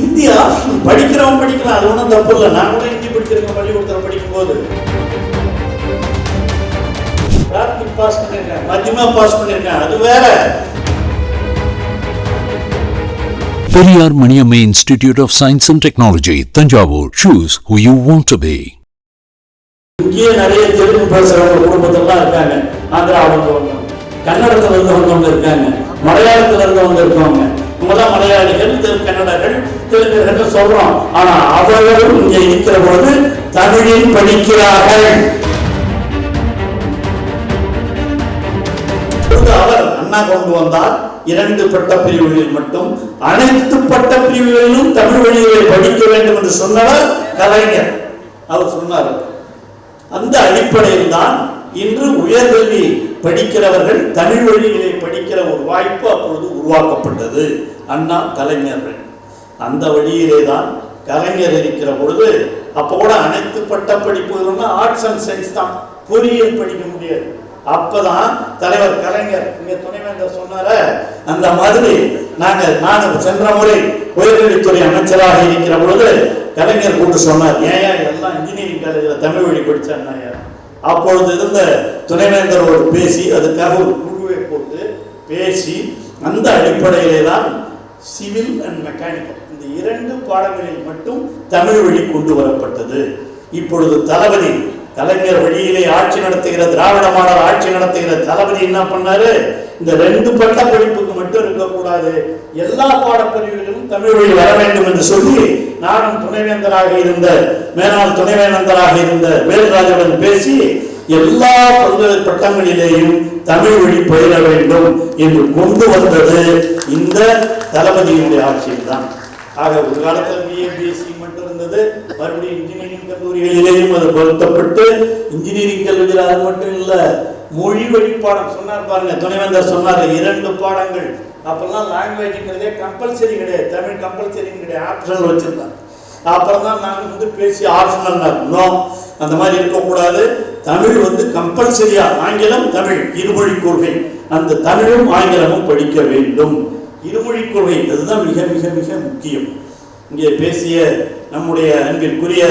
India படிக்கிறவன் படிக்கலாம் அது ஒன்றும் தப்பு இல்லை. நான் கூட ஹிந்தி படிச்சிருக்கேன் பள்ளிக்கூடத்தில் படிக்கும்போது. பிராத்மிக் பாஸ் பண்ணியிருக்கேன் மத்தியமா பாஸ் பண்ணியிருக்கேன் அது வேற. Periyar Maniamma Institute of Science and Technology, Tanjavur. Choose who you want to be. இங்கேயே நிறைய தெலுங்கு பேசுறவங்க குடும்பத்திலாம் இருக்காங்க. ஆந்திராவில் இருந்தவங்க கன்னடத்துல இருந்து வந்தவங்க இருக்காங்க மலையாளத்துல இருந்தவங்க இருக்கவங்க இவங்கெல்லாம் மலையாளிகள் தெலுங்கு கன்னடர்கள் தெலுங்கர்கள் சொல்றோம். ஆனா அவர்களும் இங்கே இருக்கிற பொழுது தமிழில் படிக்கிறார்கள் அவர் அண்ணா கொண்டு வந்தார். இரண்டு பட்ட பிரிவுகளில் மட்டும். அனைத்து பட்ட பிரிவுகளிலும் தமிழ் வழிகளை படிக்க வேண்டும் என்று சொன்னவர் கலைஞர். அவர் சொன்னார். அந்த அடிப்படையில் தான் இன்று உயர்கல்வி படிக்கிறவர்கள் தமிழ் வழிகளை படிக்கிற ஒரு வாய்ப்பு அப்பொழுது உருவாக்கப்பட்டது. அண்ணா கலைஞர்கள். அந்த வழியிலே தான் கலைஞர் இருக்கிற பொழுது அப்போ கூட அனைத்து பட்ட படிப்புகளும் ஆர்ட்ஸ் அண்ட் சயின்ஸ் தான். பொறியியல் படிக்க முடியாது. அப்பதான் தலைவர் கலைஞர் இங்க துணைவேந்தர் சொன்னார அந்த மாதிரி நாங்க நான் சென்ற முறை உயர்கல்வித்துறை அமைச்சராக இருக்கிற பொழுது கலைஞர் கூட்டு சொன்னார் ஏன் எல்லாம் இன்ஜினியரிங் காலேஜில் தமிழ் வழி படிச்சாங்க அப்பொழுது இருந்த துணைவேந்தரோடு பேசி அதுக்காக ஒரு குழுவை போட்டு பேசி அந்த அடிப்படையிலே தான் சிவில் அண்ட் மெக்கானிக்கல் இந்த இரண்டு பாடங்களில் மட்டும் தமிழ் வழி கொண்டு வரப்பட்டது. இப்பொழுது தளபதி கலைஞர் வழியிலே ஆட்சி நடத்துகிற திராவிட மாடல் ஆட்சி நடத்துகிற தளபதி என்ன பண்ணாரு? இந்த ரெண்டு பட்ட படிப்புக்கு மட்டும் இருக்கக்கூடாது. எல்லா பாடப்பிரிவுகளிலும் தமிழ் வழி வர வேண்டும் என்று சொல்லி நானும் துணைவேந்தராக இருந்த மேலாள் துணைவேந்தராக இருந்த வேல்ராஜுடன் பேசி எல்லா பல்வேறு பட்டங்களிலேயும் தமிழ் வழி பயில வேண்டும் என்று கொண்டு வந்தது இந்த தளபதியினுடைய ஆட்சியில் தான் ஆக ஒரு காலத்தில் பிஎம்பிஎஸ்சி மட்டும் இருந்தது மறுபடியும் இன்ஜினியரிங் கல்லூரிகளிலேயும் அது பொருத்தப்பட்டு இன்ஜினியரிங் கல்லூரியில் அது மட்டும் இல்லை மொழி வழி பாடம் சொன்னார் பாருங்க துணைவேந்தர் சொன்னார் இரண்டு பாடங்கள். அப்பெல்லாம் லாங்குவேஜுங்கிறதே கம்பல்சரி கிடையாது தமிழ் கம்பல்சரி கிடையாது ஆப்ஷனல் வச்சிருந்தாங்க. அப்புறம் தான் நாங்கள் வந்து பேசி ஆப்ஷனல் நோ அந்த மாதிரி இருக்கக்கூடாது. தமிழ் வந்து கம்பல்சரியா ஆங்கிலம் தமிழ் இருமொழி கொள்கை. அந்த தமிழும் ஆங்கிலமும் படிக்க வேண்டும். இருமொழி கொள்கை அதுதான் மிக மிக மிக முக்கியம். இங்கே பேசிய நம்முடைய அன்பிற்குரிய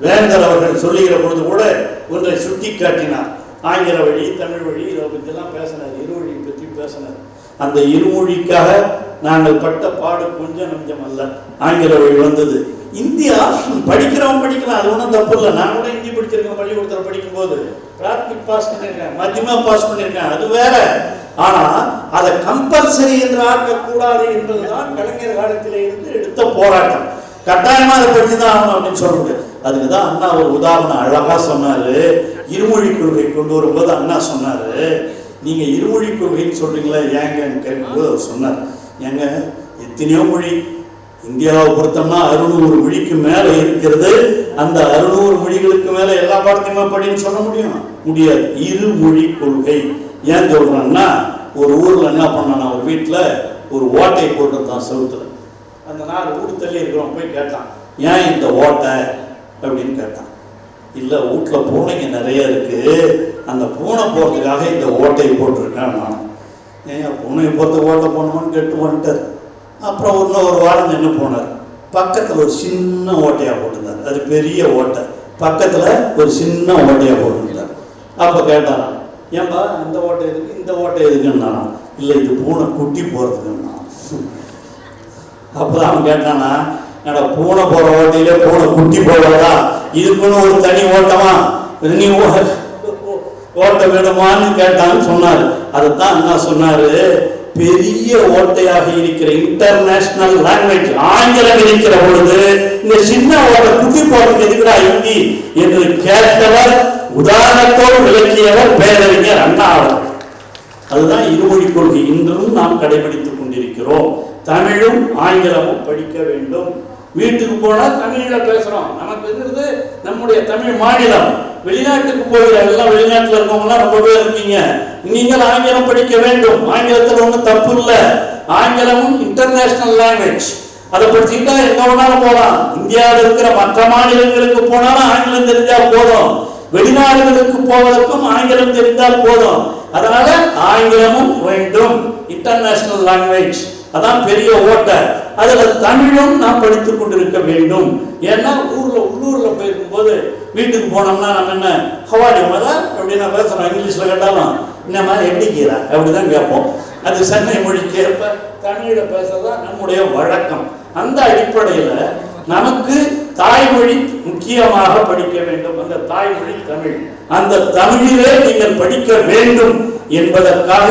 வேந்தர் அவர்கள் சொல்லுகிற பொழுது கூட ஒன்றை சுட்டி காட்டினார் ஆங்கில வழி தமிழ் வழி இதை பற்றிலாம் பேசினார். இருமொழி பற்றி பேசினார். அந்த இருமொழிக்காக நாங்கள் பட்ட பாடு கொஞ்சம் நஞ்சம் அல்ல. ஆங்கில வழி வந்தது. இந்தியா படிக்கிறவன் படிக்கலாம் அது ஒன்றும் தப்பு இல்லை. நான் கூட ஹிந்தி படிச்சிருக்கேன் பள்ளிக்கூடத்தில் படிக்கும்போது. பிராத்மிக் பாஸ் பண்ணியிருக்கேன் மத்தியமா பாஸ் பண்ணியிருக்கேன் அது வேற. ஆனா அதை கம்பல்சரி என்று ஆக்கக்கூடாது என்பதுதான் கலைஞர் காலத்தில் இருந்து எடுத்த போராட்டம். கட்டாயமா அதை படிச்சு தான் ஆகணும் அப்படின்னு சொல்ல முடியாது. அதுக்கு தான் அண்ணா ஒரு உதாரணம் அழகா சொன்னாரு. இருமொழி கொள்கை கொண்டு வரும்போது அண்ணா சொன்னாரு. நீங்க இருமொழி கொள்கைன்னு சொல்றீங்களா ஏங்கன்னு கேட்கும்போது அவர் சொன்னார். ஏங்க எத்தனையோ மொழி இந்தியாவை பொறுத்தோம்னா அறுநூறு மொழிக்கு மேல இருக்கிறது. அந்த அறுநூறு மொழிகளுக்கு மேல எல்லா பாடத்தையுமே படின்னு சொல்ல முடியும்? முடியாது. இருமொழி கொள்கை. ஏன் சொல்றேன்னா ஒரு ஊர்ல என்ன பண்ணானா ஒரு வீட்டுல ஒரு ஓட்டை போட்டிருந்தான் செவுத்துல. அந்த நாலு ஊர் தள்ளி இருக்கிறவன் போய் கேட்டான் ஏன் இந்த ஓட்டை? அப்படின்னு கேட்டான். இல்லை வீட்டில் பூனைங்க நிறைய இருக்கு. அந்த பூனை போகிறதுக்காக இந்த ஓட்டையை போட்டிருக்கேன் நான். ஏன் பூனையை பொறுத்த ஓட்டை போடணும்னு கேட்டு வந்துட்டார். அப்புறம் இன்னும் ஒரு வாரம் நின்று போனார். பக்கத்தில் ஒரு சின்ன ஓட்டையாக போட்டிருந்தார். அது பெரிய ஓட்டை. பக்கத்தில் ஒரு சின்ன ஓட்டையாக போட்டிருந்தார். அப்போ கேட்டான் ஏன்பா இந்த ஓட்டை எதுக்கு? இந்த ஓட்டை எதுக்குன்னா? இல்லை இது பூனை குட்டி போகிறதுக்குன்னா அப்பதான் அவன் கேட்டானா என்னடா பூனை போகிற ஓட்டையிலே பூனை குட்டி போடுறதா இதுக்குன்னு ஒரு தனி ஓட்டமா? நீ ஓ- ஓட்ட வேணுமான்னு கேட்டான்னு சொன்னார். அதை தான் என்ன சொன்னார். பெரிய ஓட்டையாக இருக்கிற இன்டர்நேஷனல் லாங்குவேஜ் ஆங்கிலம் இருக்கிற பொழுது இந்த சின்ன ஓட்டை குட்டி போட்டு எதுக்குடா ஹிந்தி என்று கேட்டவர் உதாரணத்தோடு விளக்கியவர் பேரறிஞர் அண்ணா அவர் அதுதான் இருமொழி கொள்கை. இன்றும் நாம் கடைபிடித்துக் கொண்டிருக்கிறோம். தமிழும் ஆங்கிலமும் படிக்க வேண்டும். வீட்டுக்கு போனா தமிழில் பேசுறோம். நமக்கு இருக்கிறது நம்முடைய தமிழ் மாநிலம். வெளிநாட்டுக்கு போகிற எல்லாம் வெளிநாட்டில் இருக்கவங்கலாம் ரொம்ப பேர் இருக்கீங்க. நீங்கள் ஆங்கிலம் படிக்க வேண்டும். ஆங்கிலத்தில் ஒன்றும் தப்பு இல்லை. ஆங்கிலமும் இன்டர்நேஷனல் லாங்குவேஜ் அதை படிச்சுக்கிட்டா எங்க வேணாலும் போகலாம் இந்தியாவில் இருக்கிற மற்ற மாநிலங்களுக்கு போனாலும் ஆங்கிலம் தெரிஞ்சா போதும். வெளிநாடுகளுக்கு போவதற்கும் ஆங்கிலம் தெரிந்தால் போதும். அதனால ஆங்கிலமும் வேண்டும். இன்டர்நேஷனல் லாங்குவேஜ் அதான் பெரிய ஓட்டை. அதுல தமிழும் நாம் படித்துக் கொண்டிருக்க வேண்டும். ஏன்னா ஊர்ல உள்ளூர்ல போயிருக்கும்போது வீட்டுக்கு போனோம்னா நம்ம என்ன ஹவாடி மதா அப்படின்னா பேசுறோம் இங்கிலீஷ்ல கேட்டாலும் என்னம்மா எப்படி கீரா அப்படிதான் கேட்போம். அது சென்னை மொழிக்கு ஏற்ப தமிழில் பேசுறதுதான் நம்முடைய வழக்கம். அந்த அடிப்படையில் நமக்கு தாய்மொழி முக்கியமாக படிக்க வேண்டும். அந்த தாய்மொழி தமிழ். அந்த தமிழிலே நீங்கள் படிக்க வேண்டும் என்பதற்காக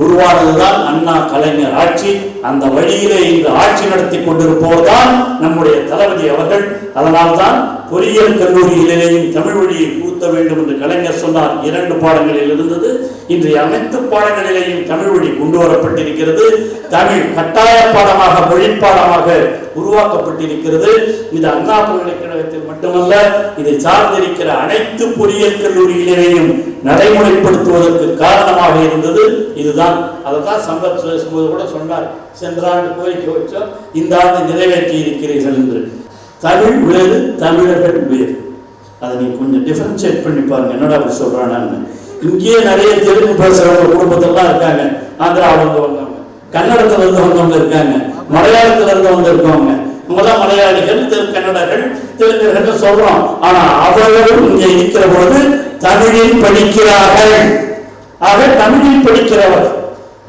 உருவானதுதான் அண்ணா கலைஞர் ஆட்சி. அந்த வழியிலே இன்று ஆட்சி நடத்தி கொண்டிருப்போர்தான் நம்முடைய தளபதி அவர்கள். அதனால்தான் பொறியியல் கல்லூரியிலேயும் தமிழ் வழியை பூத்த வேண்டும் என்று கலைஞர் சொன்னார். இரண்டு பாடங்களில் இருந்தது. இன்றைய அனைத்து பாடங்களிலேயும் தமிழ் வழி கொண்டு வரப்பட்டிருக்கிறது. தமிழ் கட்டாய பாடமாக மொழி பாடமாக உருவாக்கப்பட்டிருக்கிறது. இது அண்ணா பல்கலைக்கழகத்தில் மட்டுமல்ல இதை சார்ந்திருக்கிற அனைத்து பொறியியல் கல்லூரியிலேயும் நடைமுறைப்படுத்துவதற்கு காரணமாக இருந்தது. இதுதான். அதை தான் சம்பத் பேசும்போது கூட சொன்னார். சென்ற ஆண்டு கோரிக்கை வச்சோம். இந்த ஆண்டு நிறைவேற்றி இருக்கிறீர்கள் என்று. தமிழ் வேறு தமிழர்கள் வேறு. அதை நீங்கள் கொஞ்சம் டிஃபரன்ஷியேட் பண்ணி பாருங்க என்னடா அப்படி சொல்றானான்னு. இங்கேயே நிறைய தெலுங்கு பேசுகிறவங்க குடும்பத்தெல்லாம் இருக்காங்க. ஆந்திராவில இருந்து வந்தவங்க கன்னடத்துல இருந்து வந்தவங்க இருக்காங்க. மலையாளத்துல இருந்து வந்திருக்கவங்க இவங்கெல்லாம் மலையாளிகள் தெலுங்கு கன்னடர்கள் தெலுங்கர்கள் சொல்கிறோம் ஆனால் அவர்களும் இங்கே இருக்கிற போது தமிழில் படிக்கிறார்கள். ஆக தமிழில் படிக்கிறவர்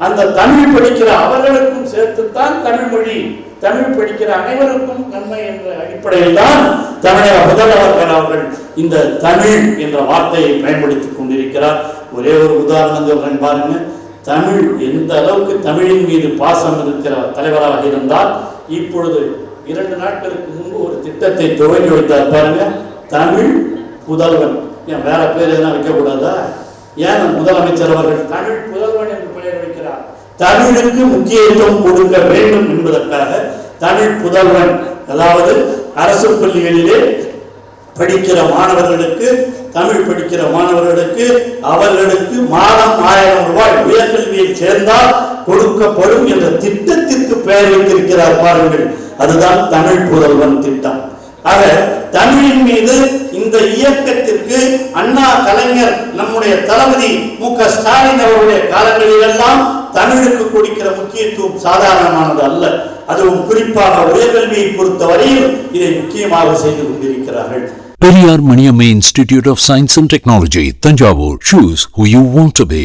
அந்த தமிழ் படிக்கிற அவர்களுக்கும் சேர்த்துத்தான் தமிழ் மொழி. தமிழ் படிக்கிற அனைவருக்கும் நன்மை என்ற அடிப்படையில் தான் தமிழக முதல்வர் அவர்கள் இந்த தமிழ் என்ற வார்த்தையை பயன்படுத்திக் கொண்டிருக்கிறார். ஒரே ஒரு உதாரணம் சொல்றேன் பாருங்க. தமிழ் எந்த அளவுக்கு தமிழின் மீது பாசம் இருக்கிற தலைவராக இருந்தால் இப்பொழுது இரண்டு நாட்களுக்கு முன்பு ஒரு திட்டத்தை துவங்கி வைத்தார் பாருங்க. தமிழ் புதல்வன். ஏன் வேற பேர் எதுனா வைக்கக்கூடாதா? ஏன் முதலமைச்சர் அவர்கள் தமிழ் புதல் தமிழுக்கு முக்கியத்துவம் கொடுக்க வேண்டும் என்பதற்காக தமிழ் புதல்வன் அதாவது அரசு பள்ளிகளிலே படிக்கிற மாணவர்களுக்கு தமிழ் படிக்கிற மாணவர்களுக்கு அவர்களுக்கு மாதம் ஆயிரம் ரூபாய் உயர்கல்வியில் சேர்ந்தால் கொடுக்கப்படும் என்ற திட்டத்திற்கு பெயர் வைத்திருக்கிறார் பாருங்கள். அதுதான் தமிழ் புதல்வன் திட்டம். ஆக தமிழின் மீது இந்த இயக்கத்திற்கு அண்ணா கலைஞர் நம்முடைய தளபதி மு க ஸ்டாலின் அவருடைய காலங்களிலெல்லாம் தமிழுக்கு கொடுக்கிற முக்கியத்துவம் சாதாரணமானது அல்ல அதுவும் குறிப்பாக உயர்கல்வியை பொறுத்தவரையில் இதை முக்கியமாக செய்து கொண்டிருக்கிறார்கள் Periyar Maniammai institute of science and technology Thanjavur choose who you want to be